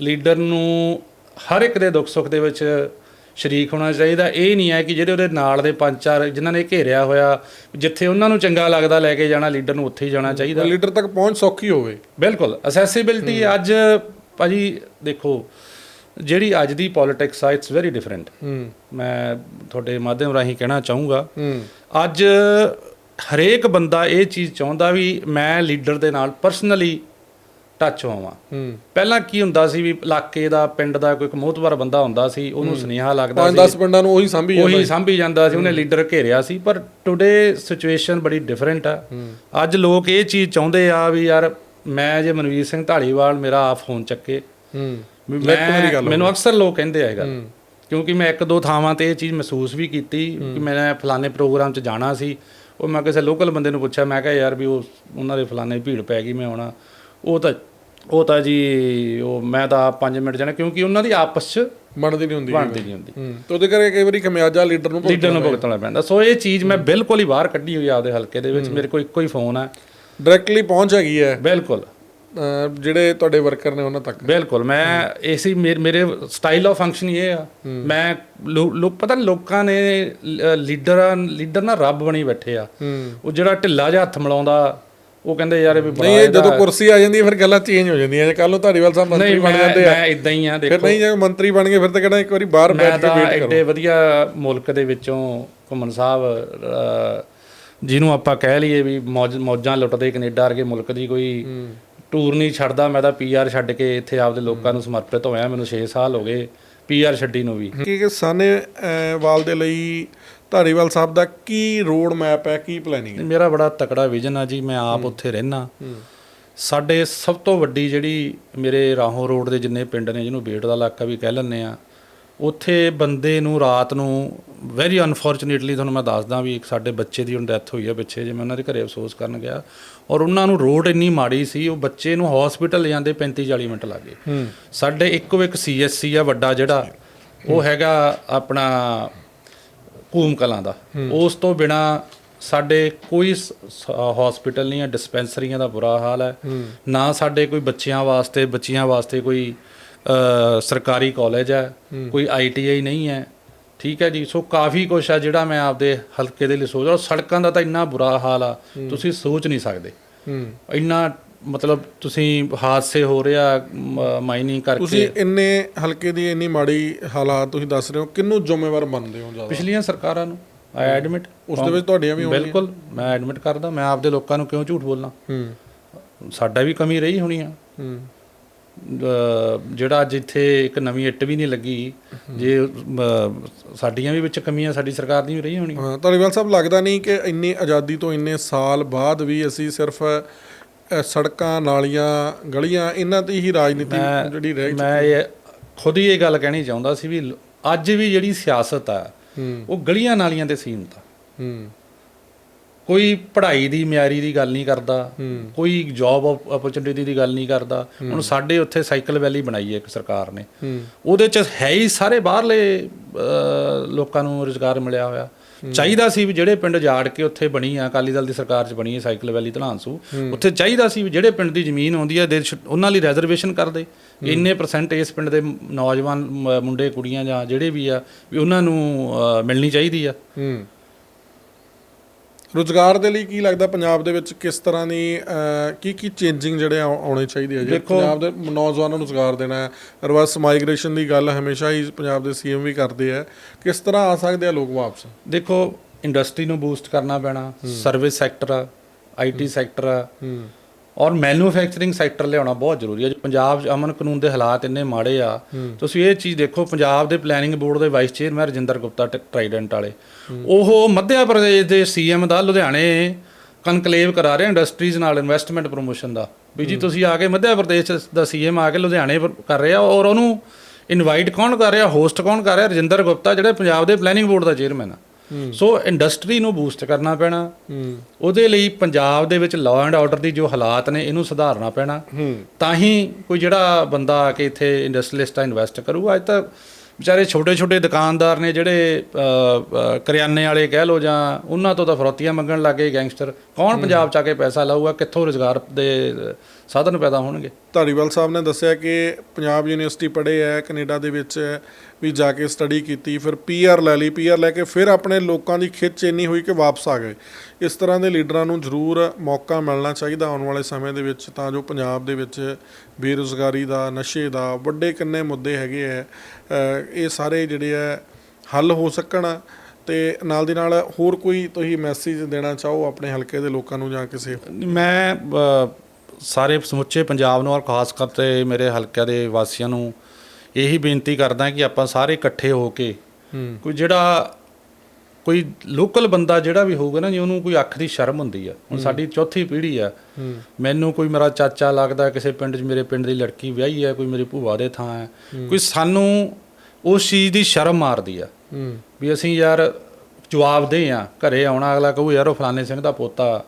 ਲੀਡਰ ਨੂੰ ਹਰ ਇੱਕ ਦੇ ਦੁੱਖ ਸੁੱਖ ਦੇ ਵਿੱਚ ਸ਼ਰੀਕ ਹੋਣਾ ਚਾਹੀਦਾ। ਇਹ ਨਹੀਂ ਹੈ ਕਿ ਜਿਹੜੇ ਉਹਦੇ ਨਾਲ ਦੇ ਪੰਜ ਚਾਰ ਜਿਨ੍ਹਾਂ ਨੇ ਘੇਰਿਆ ਹੋਇਆ ਜਿੱਥੇ ਉਹਨਾਂ ਨੂੰ ਚੰਗਾ ਲੱਗਦਾ ਲੈ ਕੇ ਜਾਣਾ ਲੀਡਰ ਨੂੰ ਉੱਥੇ ਹੀ ਜਾਣਾ ਚਾਹੀਦਾ। ਲੀਡਰ ਤੱਕ ਪਹੁੰਚ ਸੌਖੀ ਹੋਵੇ। ਬਿਲਕੁਲ। ਅਸੈਸੀਬਿਲਟੀ ਅੱਜ ਭਾਜੀ ਦੇਖੋ ਜਿਹੜੀ ਅੱਜ ਦੀ ਪੋਲਿਟਿਕਸ ਆ ਇਟਸ ਵੈਰੀ ਡਿਫਰੈਂਟ ਮੈਂ ਤੁਹਾਡੇ ਮਾਧਿਅਮ ਰਾਹੀਂ ਕਹਿਣਾ ਚਾਹੂੰਗਾ ਅੱਜ ਹਰੇਕ ਬੰਦਾ ਇਹ ਚੀਜ਼ ਚਾਹੁੰਦਾ ਵੀ ਮੈਂ ਲੀਡਰ ਦੇ ਨਾਲ ਪਰਸਨਲੀ ਟੱਚ ਹੋਵਾਂ। ਪਹਿਲਾਂ ਕੀ ਹੁੰਦਾ ਸੀ ਵੀ ਇਲਾਕੇ ਦਾ ਪਿੰਡ ਦਾ ਕੋਈ ਮੋਹਤਵਰ ਬੰਦਾ ਹੁੰਦਾ ਸੀ ਉਹਨੂੰ ਸੁਨੇਹਾ ਲੱਗਦਾ ਪੰਜ 10 ਪਿੰਡਾਂ ਨੂੰ ਉਹੀ ਸੰਭੀ ਉਹੀ ਸਾਂਭੀ ਜਾਂਦਾ ਸੀ ਉਹਨੇ ਲੀਡਰ ਘੇਰਿਆ ਸੀ ਪਰ ਟੁਡੇ ਸਿਚੁਏਸ਼ਨ ਬੜੀ ਡਿਫਰੈਂਟ ਆ। ਅੱਜ ਲੋਕ ਇਹ ਚੀਜ਼ ਚਾਹੁੰਦੇ ਆ ਵੀ ਯਾਰ ਮੈਂ ਜੇ ਮਨਵੀਰ ਸਿੰਘ ਢਾਲੀਵਾਲ ਮੇਰਾ ਆ ਫੋਨ ਚੱਕੇ। ਹੂੰ। ਮੈਂ ਮੈਨੂੰ ਅਕਸਰ ਲੋਕ ਕਹਿੰਦੇ ਆ ਇਹ ਗੱਲ। ਕਿਉਂਕਿ ਮੈਂ ਇੱਕ ਦੋ ਥਾਵਾਂ ਤੇ ਇਹ ਚੀਜ਼ ਮਹਿਸੂਸ ਵੀ ਕੀਤੀ ਕਿ ਮੈਂ ਫਲਾਣੇ ਪ੍ਰੋਗਰਾਮ 'ਚ ਜਾਣਾ ਸੀ। ਉਹ ਮੈਂ ਕਿਸੇ ਲੋਕਲ ਬੰਦੇ ਨੂੰ ਪੁੱਛਿਆ ਮੈਂ ਕਿਹਾ ਯਾਰ ਵੀ ਉਹ ਉਹਨਾਂ ਦੇ ਫਲਾਣੇ ਭੀੜ ਪੈ ਗਈ ਮੈਂ ਆਉਣਾ। ਉਹ ਤਾਂ ਉਹ ਤਾਂ ਜੀ ਉਹ ਮੈਂ ਤਾਂ 5 ਮਿੰਟ ਜਾਣਾ ਕਿਉਂਕਿ ਉਹਨਾਂ ਦੀ ਆਪਸ 'ਚ ਬਣਦੀ ਨਹੀਂ ਹੁੰਦੀ। ਬਣਦੀ ਨਹੀਂ ਹੁੰਦੀ। ਤੇ ਉਹਦੇ ਕਰਕੇ ਕਈ ਵਾਰੀ ਖਮਿਆਜਾ ਲੀਡਰ ਨੂੰ ਲੀਡਰ ਨੂੰ ਭੁਗਤਣਾ ਪੈਂਦਾ। ਸੋ ਇਹ ਚੀਜ਼ ਮੈਂ ਬਿਲਕੁਲ ਹੀ ਬਾਹਰ ਕੱਢੀ ਹੋਈ ਆ ਆਪਦੇ ਹਲਕੇ ਦੇ ਵਿੱਚ। ਮੇਰੇ ਕੋਲ ਇੱਕੋ ਹੀ ਫੋਨ ਹੈ ਡਾਇਰੈਕਟਲੀ ਪਹੁੰਚ ਹੈਗੀ ਹੈ। ਬਿਲਕੁਲ। ਜਿਹੜੇ ਤੁਹਾਡੇ ਵਰਕਰ ਨੇ ਉਹਨਾਂ ਤੱਕ। ਬਿਲਕੁਲ ਮੈਂ ਏਸੀ ਮੇਰੇ ਸਟਾਈਲ ਆਫ ਫੰਕਸ਼ਨ ਇਹ ਆ। ਮੈਂ ਲੋਕ ਪਤਾ ਲੋਕਾਂ ਨੇ ਲੀਡਰ ਲੀਡਰ ਨਾ ਰੱਬ ਬਣੀ ਬੈਠੇ ਆ। ਉਹ ਜਿਹੜਾ ਢਿੱਲਾ ਜਿਹਾ ਹੱਥ ਮਿਲਾਉਂਦਾ ਉਹ ਕਹਿੰਦੇ ਯਾਰ ਇਹ ਵੀ ਬੜਾ ਨਹੀਂ ਜਦੋਂ ਕੁਰਸੀ ਆ ਜਾਂਦੀ ਹੈ ਫਿਰ ਗੱਲਾਂ ਚੇਂਜ ਹੋ ਜਾਂਦੀਆਂ ਜੇ ਕੱਲ ਨੂੰ ਧਾਰੀਵਾਲ ਸਾਹਿਬ ਮੰਤਰੀ ਬਣ ਮੈਂ ਜਾਂਦੇ ਆ। ਮੈਂ ਇਦਾਂ ਹੀ ਆ ਫਿਰ ਦੇਖੋ। ਨਹੀਂ ਜੇ ਮੰਤਰੀ ਬਣ ਗਏ ਫਿਰ ਤਾਂ ਕਿਹੜਾ ਇੱਕ ਵਾਰੀ ਬਾਹਰ ਮੈਂ ਬੈਠ ਕੇ ਤਾਂ ਵੇਟ ਕਰੋ। ਐਡੇ ਵਧੀਆ ਮੁਲਕ ਦੇ ਵਿੱਚੋਂ ਘੁੰਮਣ ਸਾਹਿਬ ਜਿਹਨੂੰ ਆਪਾਂ ਕਹਿ ਲਈਏ ਵੀ ਮੌਜ ਲੁੱਟਦੇ ਕੈਨੇਡਾ ਵਰਗੇ ਮੁਲਕ ਦੀ ਕੋਈ ਟੂਰ ਨਹੀਂ ਛੱਡਦਾ ਮੈਂ ਤਾਂ ਪੀਆਰ ਛੱਡ ਕੇ ਇੱਥੇ ਆਪਦੇ ਲੋਕਾਂ ਨੂੰ ਸਮਰਪਿਤ ਹੋਇਆ ਮੈਨੂੰ 6 ਸਾਲ ਹੋ ਗਏ ਪੀਆਰ ਛੱਡੀ ਨੂੰ ਵੀ। ਕਿ ਸਾਨੇ ਵਾਲ ਦੇ ਲਈ ਧਾਰੀਵਾਲ ਸਾਹਿਬ ਦਾ ਕੀ ਰੋਡ ਮੈਪ ਹੈ ਕੀ ਪਲੈਨਿੰਗ ਹੈ? ਮੇਰਾ ਬੜਾ ਤਕੜਾ ਵਿਜ਼ਨ ਆ ਜੀ ਮੈਂ ਆਪ ਉੱਥੇ ਰਹਿਣਾ ਸਾਡੇ ਸਭ ਤੋਂ ਵੱਡੀ ਜਿਹੜੀ ਮੇਰੇ ਰਾਹੋਂ ਰੋਡ ਦੇ ਜਿੰਨੇ ਪਿੰਡ ਨੇ ਜਿਹਨੂੰ ਬੇਟ ਦਾ ਇਲਾਕਾ ਵੀ ਕਹਿ ਲੈਂਦੇ ਆ ਉੱਥੇ ਬੰਦੇ ਨੂੰ ਰਾਤ ਨੂੰ ਵੈਰੀ ਅਨਫੋਰਚੂਨੇਟਲੀ ਤੁਹਾਨੂੰ ਮੈਂ ਦੱਸਦਾ ਵੀ ਇੱਕ ਸਾਡੇ ਬੱਚੇ ਦੀ ਹੁਣ ਡੈਥ ਹੋਈ ਆ ਪਿੱਛੇ ਜੇ ਮੈਂ ਉਹਨਾਂ ਦੇ ਘਰੇ ਅਫਸੋਸ ਕਰਨ ਗਿਆ ਔਰ ਉਹਨਾਂ ਨੂੰ ਰੋਡ ਇੰਨੀ ਮਾੜੀ ਸੀ ਉਹ ਬੱਚੇ ਨੂੰ ਹਸਪੀਟਲ ਲਿਆਂਦੇ 35 40 ਮਿੰਟ ਲੱਗੇ। ਸਾਡੇ ਇੱਕੋ ਇੱਕ ਸੀਐਸਸੀ ਆ ਵੱਡਾ ਜਿਹੜਾ ਉਹ ਹੈਗਾ ਆਪਣਾ ਕੂਮ ਕਲਾਂ ਦਾ। ਉਸ ਤੋਂ ਬਿਨਾ ਸਾਡੇ ਕੋਈ ਹਸਪੀਟਲ ਨਹੀਂ ਹੈ ਡਿਸਪੈਂਸਰੀਆਂ ਦਾ ਬੁਰਾ ਹਾਲ ਹੈ। ਨਾ ਸਾਡੇ ਕੋਈ ਬੱਚਿਆਂ ਵਾਸਤੇ ਬੱਚੀਆਂ ਵਾਸਤੇ ਕੋਈ ਸਰਕਾਰੀ ਕਾਲਜ ਹੈ ਕੋਈ ਆਈਟੀਆਈ ਨਹੀਂ ਹੈ। ਠੀਕ ਹੈ ਜੀ ਸੋ ਕਾਫੀ ਕੁਛ ਆ ਜਿਹੜਾ ਮੈਂ ਆਪਦੇ ਹਲਕੇ ਦੇ ਲਈ ਸੋਚ ਔਰ ਸੜਕਾਂ ਦਾ ਤਾਂ ਇੰਨਾ ਬੁਰਾ ਹਾਲ ਆ ਤੁਸੀਂ ਸੋਚ ਨਹੀਂ ਸਕਦੇ। ਇੰਨਾ ਮਤਲਬ ਤੁਸੀਂ ਹਾਦਸੇ ਹੋ ਰਿਹਾ ਮਾਈਨਿੰਗ ਕਰਕੇ। ਤੁਸੀਂ ਇੰਨੇ ਹਲਕੇ ਦੀ ਇੰਨੀ ਮਾੜੀ ਹਾਲਾਤ ਤੁਸੀਂ ਦੱਸ ਰਹੇ ਹੋ ਕਿੰਨੂੰ ਜ਼ਿੰਮੇਵਾਰ ਮੰਨਦੇ ਹੋ ਜ਼ਿਆਦਾ? ਪਿਛਲੀਆਂ ਸਰਕਾਰਾਂ ਨੂੰ ਆਈ ਐਡਮਿਟ ਉਸ ਦੇ ਵਿੱਚ ਤੁਹਾਡੀਆਂ ਵੀ ਹੋਣਗੀਆਂ। ਬਿਲਕੁਲ ਮੈਂ ਐਡਮਿਟ ਕਰਦਾ ਮੈਂ ਆਪਦੇ ਲੋਕਾਂ ਨੂੰ ਕਿਉਂ ਝੂਠ ਬੋਲਣਾ ਹੂੰ। ਸਾਡਾ ਵੀ ਕਮੀ ਰਹੀ ਹੋਣੀ ਆ। ਹੂੰ। ਜਿਹੜਾ ਅੱਜ ਇੱਥੇ ਇੱਕ ਨਵੀਂ ਇੱਟ ਵੀ ਨਹੀਂ ਲੱਗੀ ਜੇ ਸਾਡੀਆਂ ਵੀ ਵਿੱਚ ਕਮੀਆਂ ਸਾਡੀ ਸਰਕਾਰ ਦੀ ਵੀ ਰਹੀ ਹੋਣੀ। ਹਾਂ ਧਾਲੀਵਾਲ ਸਾਹਿਬ ਲੱਗਦਾ ਨਹੀਂ ਕਿ ਇੰਨੀ ਆਜ਼ਾਦੀ ਤੋਂ ਇੰਨੇ ਸਾਲ ਬਾਅਦ ਵੀ ਅਸੀਂ ਸਿਰਫ ਸੜਕਾਂ ਨਾਲੀਆਂ ਗਲੀਆਂ ਇਹਨਾਂ ਤੇ ਹੀ ਰਾਜਨੀਤੀ ਜਿਹੜੀ ਰਹਿ ਮੈਂ ਇਹ ਖੁਦ ਹੀ ਇਹ ਗੱਲ ਕਹਿਣੀ ਚਾਹੁੰਦਾ ਸੀ ਵੀ ਅੱਜ ਵੀ ਜਿਹੜੀ ਸਿਆਸਤ ਆ ਉਹ ਗਲੀਆਂ ਨਾਲੀਆਂ ਤੇ ਸੀਮਤ ਆ ਹੂੰ। ਕੋਈ ਪੜ੍ਹਾਈ ਦੀ ਮਿਆਰੀ ਦੀ ਗੱਲ ਨਹੀਂ ਕਰਦਾ। ਕੋਈ ਜੌਬ ਓਪਰਚੁਨਿਟੀ ਦੀ ਗੱਲ ਨਹੀਂ ਕਰਦਾ। ਹੁਣ ਸਾਡੇ ਉੱਥੇ ਸਾਈਕਲ ਵੈਲੀ ਬਣਾਈ ਹੈ ਇੱਕ ਸਰਕਾਰ ਨੇ। ਉਹਦੇ ਚ ਹੈ ਹੀ ਸਾਰੇ ਬਾਹਰਲੇ ਲੋਕਾਂ ਨੂੰ ਰੁਜ਼ਗਾਰ ਮਿਲਿਆ ਹੋਇਆ। ਚਾਹੀਦਾ ਸੀ ਵੀ ਜਿਹੜੇ ਪਿੰਡ ਜਾੜ ਕੇ ਉੱਥੇ ਬਣੀ ਆ ਅਕਾਲੀ ਦਲ ਦੀ ਸਰਕਾਰ 'ਚ ਬਣੀ ਹੈ ਸਾਈਕਲ ਵੈਲੀ ਧਨਾਂਸੂ। ਉੱਥੇ ਚਾਹੀਦਾ ਸੀ ਵੀ ਜਿਹੜੇ ਪਿੰਡ ਦੀ ਜ਼ਮੀਨ ਆਉਂਦੀ ਹੈ ਉਹਨਾਂ ਲਈ ਰਿਜ਼ਰਵੇਸ਼ਨ ਕਰ ਦੇ। ਇੰਨੇ ਪਰਸੈਂਟ ਇਸ ਪਿੰਡ ਦੇ ਨੌਜਵਾਨ ਮੁੰਡੇ ਕੁੜੀਆਂ ਜਾਂ ਜਿਹੜੇ ਵੀ ਆ ਵੀ ਉਹਨਾਂ ਨੂੰ ਮਿਲਣੀ ਚਾਹੀਦੀ ਆ। ਰੁਜ਼ਗਾਰ ਦੇ ਲਈ ਕੀ ਲੱਗਦਾ ਪੰਜਾਬ ਦੇ ਵਿੱਚ ਕਿਸ ਤਰ੍ਹਾਂ ਦੀ ਕੀ ਕੀ ਚੇਂਜਿੰਗ ਜਿਹੜੇ ਆਉ- ਆਉਣੇ ਚਾਹੀਦੇ ਆ ਜੀ ਪੰਜਾਬ ਦੇ ਨੌਜਵਾਨਾਂ ਨੂੰ ਰੁਜ਼ਗਾਰ ਦੇਣਾ ਹੈ ਰਿਵਰਸ ਮਾਈਗ੍ਰੇਸ਼ਨ ਦੀ ਗੱਲ ਹਮੇਸ਼ਾ ਹੀ ਪੰਜਾਬ ਦੇ ਸੀਐਮ ਵੀ ਕਰਦੇ ਆ। ਕਿਸ ਤਰ੍ਹਾਂ ਆ ਸਕਦੇ ਆ ਲੋਕ ਵਾਪਸ? ਦੇਖੋ ਇੰਡਸਟਰੀ ਨੂੰ ਬੂਸਟ ਕਰਨਾ ਪੈਣਾ ਸਰਵਿਸ ਸੈਕਟਰ ਆ ਆਈਟੀ ਸੈਕਟਰ ਆ। ਔਰ ਮੈਨੂਫੈਕਚਰਿੰਗ ਸੈਕਟਰ ਲਿਆਉਣਾ ਬਹੁਤ ਜ਼ਰੂਰੀ ਹੈ। ਜੇ ਪੰਜਾਬ 'ਚ ਅਮਨ ਕਾਨੂੰਨ ਦੇ ਹਾਲਾਤ ਇੰਨੇ ਮਾੜੇ ਆ ਤੁਸੀਂ ਇਹ ਚੀਜ਼ ਦੇਖੋ ਪੰਜਾਬ ਦੇ ਪਲੈਨਿੰਗ ਬੋਰਡ ਦੇ ਵਾਈਸ ਚੇਅਰਮੈਨ ਰਜਿੰਦਰ ਗੁਪਤਾ ਟਰਾਈਡੈਂਟ ਵਾਲੇ। ਉਹ ਮੱਧ ਪ੍ਰਦੇਸ਼ ਦੇ ਸੀਐਮ ਦਾ ਲੁਧਿਆਣੇ ਕਨਕਲੇਵ ਕਰਾ ਰਹੇ ਇੰਡਸਟਰੀਜ਼ ਨਾਲ ਇਨਵੈਸਟਮੈਂਟ ਪ੍ਰੋਮੋਸ਼ਨ ਦਾ। ਵੀ ਜੀ ਤੁਸੀਂ ਆ ਕੇ ਮੱਧ ਪ੍ਰਦੇਸ਼ ਦਾ ਸੀਐਮ ਆ ਕੇ ਲੁਧਿਆਣੇ ਕਰ ਰਿਹਾ ਔਰ ਉਹਨੂੰ ਇਨਵਾਈਟ ਕੌਣ ਕਰ ਰਿਹਾ ਹੋਸਟ ਕੌਣ ਕਰ ਰਿਹਾ? ਰਜਿੰਦਰ ਗੁਪਤਾ ਜਿਹੜੇ ਪੰਜਾਬ ਦੇ ਪਲੈਨਿੰਗ ਬੋਰਡ ਦਾ ਚੇਅਰਮੈਨ ਆ। ਸੋ ਇੰਡਸਟਰੀ ਨੂੰ ਬੂਸਟ ਕਰਨਾ ਪੈਣਾ। ਉਹਦੇ ਲਈ ਪੰਜਾਬ ਦੇ ਵਿੱਚ ਲਾਅ ਐਂਡ ਆਰਡਰ ਦੀ ਜੋ ਹਾਲਾਤ ਨੇ ਇਹਨੂੰ ਸੁਧਾਰਨਾ ਪੈਣਾ। ਤਾਂ ਹੀ ਕੋਈ ਜਿਹੜਾ ਬੰਦਾ ਆ ਕੇ ਇੱਥੇ ਇੰਡਸਟਰੀਲਿਸਟ ਆ ਇਨਵੈਸਟ ਕਰੂਗਾ ਅੱਜ ਤਾਂ ਵਿਚਾਰੇ ਛੋਟੇ ਛੋਟੇ ਦੁਕਾਨਦਾਰ ਨੇ ਜਿਹੜੇ ਕਰਿਆਨੇ ਵਾਲੇ ਕਹਿ ਲੋ ਜਾਂ ਉਹਨਾਂ ਤੋਂ ਤਾਂ ਫਰੋਤੀਆਂ ਮੰਗਣ ਲੱਗੇ ਗੈਂਗਸਟਰ। ਕੌਣ ਪੰਜਾਬ ਚ ਆ ਕੇ ਪੈਸਾ ਲਾਊਗਾ? ਕਿੱਥੋਂ ਰੋਜ਼ਗਾਰ ਦੇ ਸਾਧਨ ਪੈਦਾ ਹੋਣਗੇ। ਧਾਰੀਵਾਲ ਸਾਹਿਬ ਨੇ ਦੱਸਿਆ ਕਿ ਪੰਜਾਬ ਯੂਨੀਵਰਸਿਟੀ ਪੜ੍ਹੇ ਹੈ ਕੈਨੇਡਾ ਦੇ ਵਿੱਚ ਵੀ ਜਾ ਕੇ ਸਟੱਡੀ ਕੀਤੀ ਫਿਰ ਪੀਆਰ ਲੈ ਲਈ ਪੀਆਰ ਲੈ ਕੇ ਫਿਰ ਆਪਣੇ ਲੋਕਾਂ ਦੀ ਖਿੱਚ ਇੰਨੀ ਹੋਈ ਕਿ ਵਾਪਸ ਆ ਗਏ। ਇਸ ਤਰ੍ਹਾਂ ਦੇ ਲੀਡਰਾਂ ਨੂੰ ਜ਼ਰੂਰ ਮੌਕਾ ਮਿਲਣਾ ਚਾਹੀਦਾ ਆਉਣ ਵਾਲੇ ਸਮੇਂ ਦੇ ਵਿੱਚ ਤਾਂ ਜੋ ਪੰਜਾਬ ਦੇ ਵਿੱਚ ਬੇਰੁਜ਼ਗਾਰੀ ਦਾ ਨਸ਼ੇ ਦਾ ਵੱਡੇ ਕਿੰਨੇ ਮੁੱਦੇ ਹੈਗੇ ਹੈ ਅ, ਇਹ ਸਾਰੇ ਜਿਹੜੇ ਹੈ ਹੱਲ ਹੋ ਸਕਣ ਤੇ ਨਾਲ ਦੀ ਨਾਲ ਹੋਰ ਕੋਈ ਤੁਸੀਂ ਮੈਸੇਜ ਦੇਣਾ ਚਾਹੋ ਆਪਣੇ ਹਲਕੇ ਦੇ ਲੋਕਾਂ ਨੂੰ ਜਾਂ ਕਿਸੇ ਮੈਂ ਸਾਰੇ ਸਮੁੱਚੇ ਪੰਜਾਬ ਨੂੰ ਔਰ ਖਾਸ ਕਰਕੇ ਮੇਰੇ ਹਲਕਿਆਂ ਦੇ ਵਾਸੀਆਂ ਨੂੰ ਇਹੀ ਬੇਨਤੀ ਕਰਦਾ ਕਿ ਆਪਾਂ ਸਾਰੇ ਇਕੱਠੇ ਹੋ ਕੇ ਕੋਈ ਜਿਹੜਾ ਕੋਈ ਲੋਕਲ ਬੰਦਾ ਜਿਹੜਾ ਵੀ ਹੋਊਗਾ ਨਾ ਜੀ ਉਹਨੂੰ ਕੋਈ ਅੱਖ ਦੀ ਸ਼ਰਮ ਹੁੰਦੀ ਆ। ਹੁਣ ਸਾਡੀ ਚੌਥੀ ਪੀੜ੍ਹੀ ਆ। ਮੈਨੂੰ ਕੋਈ ਮੇਰਾ ਚਾਚਾ ਲੱਗਦਾ ਕਿਸੇ ਪਿੰਡ 'ਚ ਮੇਰੇ ਪਿੰਡ ਦੀ ਲੜਕੀ ਵਿਆਹੀ ਹੈ ਕੋਈ ਮੇਰੀ ਭੂਆ ਦੇ ਥਾਂ ਹੈ। ਕੋਈ ਸਾਨੂੰ ਉਸ ਚੀਜ਼ ਦੀ ਸ਼ਰਮ ਮਾਰਦੀ ਆ। ਵੀ ਅਸੀਂ ਯਾਰ ਜਵਾਬ ਦੇ ਆ ਘਰੇ ਆਉਣਾ ਅਗਲਾ ਕਹੂ ਯਾਰ ਉਹ ਫਲਾਣੇ ਸਿੰਘ ਦਾ ਪੋਤਾ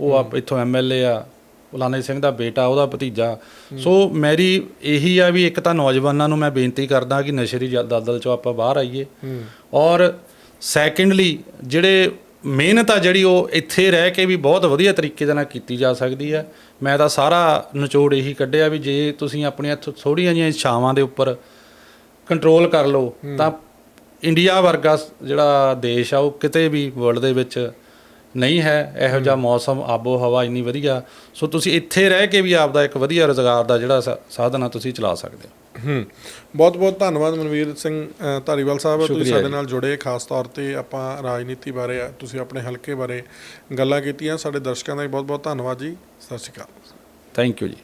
ਉਹ ਆ ਇੱਥੋਂ ਐਮਐਲਏ ਆ ਫਲਾਣੇ ਸਿੰਘ ਦਾ ਬੇਟਾ ਉਹਦਾ ਭਤੀਜਾ। ਸੋ ਮੇਰੀ ਇਹੀ ਆ ਵੀ ਇੱਕ ਤਾਂ ਨੌਜਵਾਨਾਂ ਨੂੰ ਮੈਂ ਬੇਨਤੀ ਕਰਦਾ ਕਿ ਨਸ਼ੇ ਦੀ ਜ- ਦਲਦਲ ਚੋਂ ਆਪਾਂ ਬਾਹਰ ਆਈਏ। ਔਰ ਸੈਕੰਡਲੀ ਜਿਹੜੇ ਮਿਹਨਤ ਆ ਜਿਹੜੀ ਉਹ ਇੱਥੇ ਰਹਿ ਕੇ ਵੀ ਬਹੁਤ ਵਧੀਆ ਤਰੀਕੇ ਦੇ ਨਾਲ ਕੀਤੀ ਜਾ ਸਕਦੀ ਹੈ। ਮੈਂ ਤਾਂ ਸਾਰਾ ਨਿਚੋੜ ਇਹੀ ਕੱਢਿਆ ਵੀ ਜੇ ਤੁਸੀਂ ਆਪਣੀਆਂ ਥੋ- ਥੋੜ੍ਹੀਆਂ ਜਿਹੀਆਂ ਇੱਛਾਵਾਂ ਦੇ ਉੱਪਰ ਕੰਟਰੋਲ ਕਰ ਲਓ ਤਾਂ ਇੰਡੀਆ ਵਰਗਾ ਜਿਹੜਾ ਦੇਸ਼ ਆ ਉਹ ਕਿਤੇ ਵੀ ਵਰਲਡ ਦੇ ਵਿੱਚ ਨਹੀਂ ਹੈ ਇਹੋ ਜਿਹਾ ਮੌਸਮ ਆਬੋ ਹਵਾ ਇੰਨੀ ਵਧੀਆ। ਸੋ ਤੁਸੀਂ ਇੱਥੇ ਰਹਿ ਕੇ ਵੀ ਆਪਦਾ ਇੱਕ ਵਧੀਆ ਰੋਜ਼ਗਾਰ ਦਾ ਜਿਹੜਾ ਸਾਧਨ ਆ ਤੁਸੀਂ ਚਲਾ ਸਕਦੇ ਹੋ। ਹੂੰ। ਬਹੁਤ ਬਹੁਤ ਧੰਨਵਾਦ ਮਨਵੀਰ ਸਿੰਘ ਧਾਰੀਵਾਲ ਸਾਹਿਬ ਤੁਸੀਂ ਸਾਡੇ। ਨਾਲ ਜੁੜੇ ਖਾਸ ਤੌਰ ਤੇ ਆਪਾਂ ਰਾਜਨੀਤੀ ਬਾਰੇ ਤੁਸੀਂ ਆਪਣੇ ਹਲਕੇ ਬਾਰੇ ਗੱਲਾਂ ਕੀਤੀਆਂ। ਸਾਡੇ ਦਰਸ਼ਕਾਂ ਦਾ ਵੀ ਬਹੁਤ ਬਹੁਤ ਧੰਨਵਾਦ ਜੀ। ਸਤਿ ਸ਼੍ਰੀ ਅਕਾਲ। ਥੈਂਕ ਯੂ ਜੀ।